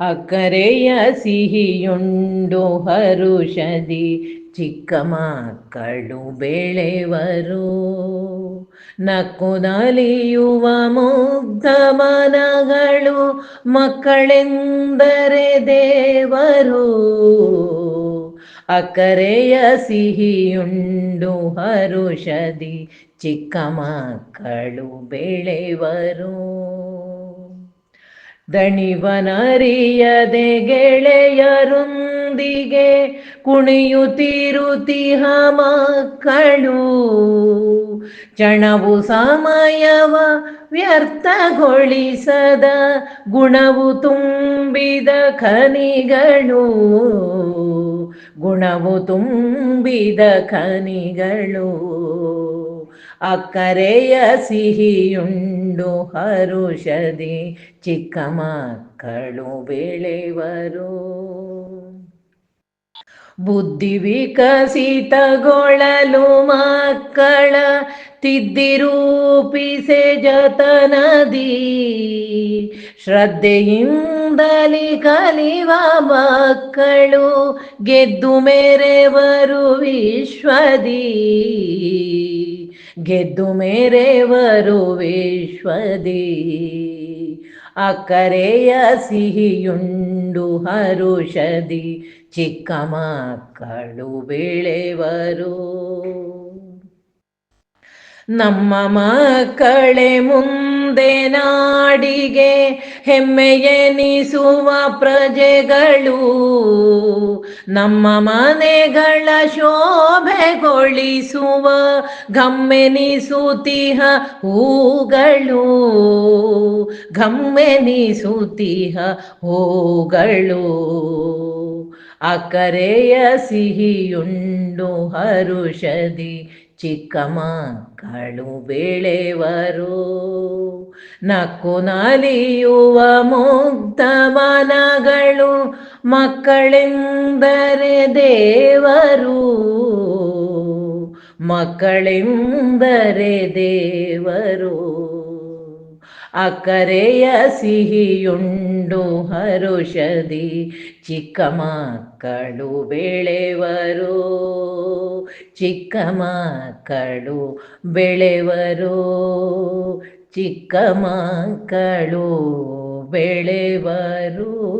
ಅಕ್ಕರೆಯ ಸಿಹಿಯುಂಡು ಹರುಷದಿ ಚಿಕ್ಕ ಮಕ್ಕಳು ಬೆಳೆವರು. ನಕ್ಕು ನಲಿಯುವ ಮುಗ್ಧ ಮನಗಳು ಮಕ್ಕಳೆಂದರೆ ದೇವರು. ಅಕರೆಯ ಸಿಹಿಯುಂಡು ಹರುಷದಿ ಚಿಕ್ಕ ಮಕ್ಕಳು ಬೆಳೆವರು. ದಣಿವನರಿಯದೆ ಗೆಳೆಯರೊಂದಿಗೆ ಕುಣಿಯುತ್ತಿರುತಿಹ ಮಕ್ಕಳು. ಚಣವು ಸಮಯವ ವ್ಯರ್ಥಗೊಳಿಸದ ಗುಣವು ತುಂಬಿದ ಖನಿಗಳು. ಗುಣವು ತುಂಬಿದ ಖನಿಗಳು. ಅಕ್ಕರೆಯ ಸಿಹಿಯುಂಡು ಹರುಷದಿ ಚಿಕ್ಕ ಮಕ್ಕಳು ಬೆಳೆವರು. ಬುದ್ಧಿ ವಿಕಸಿತಗೊಳ್ಳಲು ಮಕ್ಕಳ ತಿದ್ದಿರೂಪಿಸೆ ಜತನದಿ. ಶ್ರದ್ಧೆಯಿಂದಲಿ ಕಲಿವ ಮಕ್ಕಳು ಗೆದ್ದು ಮೇರೆವರು ವಿಶ್ವದಿ. ಗೆದ್ದು ಮೇರೆವರು ವಿಶ್ವದಿ. ಅಕ್ಕರೆಯ ಸಿಹಿಯುಂಡು ಹರುಷದಿ. ಚಿಕ್ಕ ಮಕ್ಕಳು ಬೆಳೆವರು. ನಮ್ಮ ಮಕ್ಕಳೇ ಮುಂದೆ ನಾಡಿಗೆ ಹೆಮ್ಮೆಯೆನಿಸುವ ಪ್ರಜೆಗಳು. ನಮ್ಮ ಮನೆಗಳ ಶೋಭೆಗೊಳಿಸುವ ಗಮ್ಮೆನಿಸುತ್ತಿಹ ಹೂಗಳು. ಗಮ್ಮೆನಿಸುತ್ತಿಹ ಹೂಗಳು. ಅಕರೆಯ ಸಿಹಿಯುಂಡು ಹರುಷದಿ ಚಿಕ್ಕ ಮಕ್ಕಳು ಬೆಳೆವರು. ನಕ್ಕು ನಲಿಯುವ ಮುಗ್ಧ ಮನಗಳು ಮಕ್ಕಳೆಂದರೆ ದೇವರು ಮಕ್ಕಳೆಂದರೆ ದೇವರು. ಅಕರೆಯ ಸಿಹಿಯುಂಡು ಹರುಷದಿ ಚಿಕ್ಕ ಮಕ್ಕಳು ಬೆಳೆವರು, ಚಿಕ್ಕ ಮಕ್ಕಳು ಬೆಳೆವರು. ಚಿಕ್ಕ ಮಕ್ಕಳು ಬೆಳೆವರು.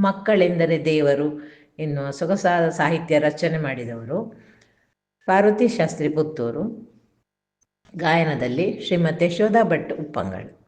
ಮಕ್ಕಳೆಂದರೆ ದೇವರು ಎನ್ನುವ ಸೊಗಸಾದ ಸಾಹಿತ್ಯ ರಚನೆ ಮಾಡಿದವರು. ಪಾರ್ವತಿ ಶಾಸ್ತ್ರಿ ಪುತ್ತೂರು, ಗಾಯನದಲ್ಲಿ ಶ್ರೀಮತಿ ಯಶೋಧಾ ಭಟ್ ಉಪ್ಪಂಗಳು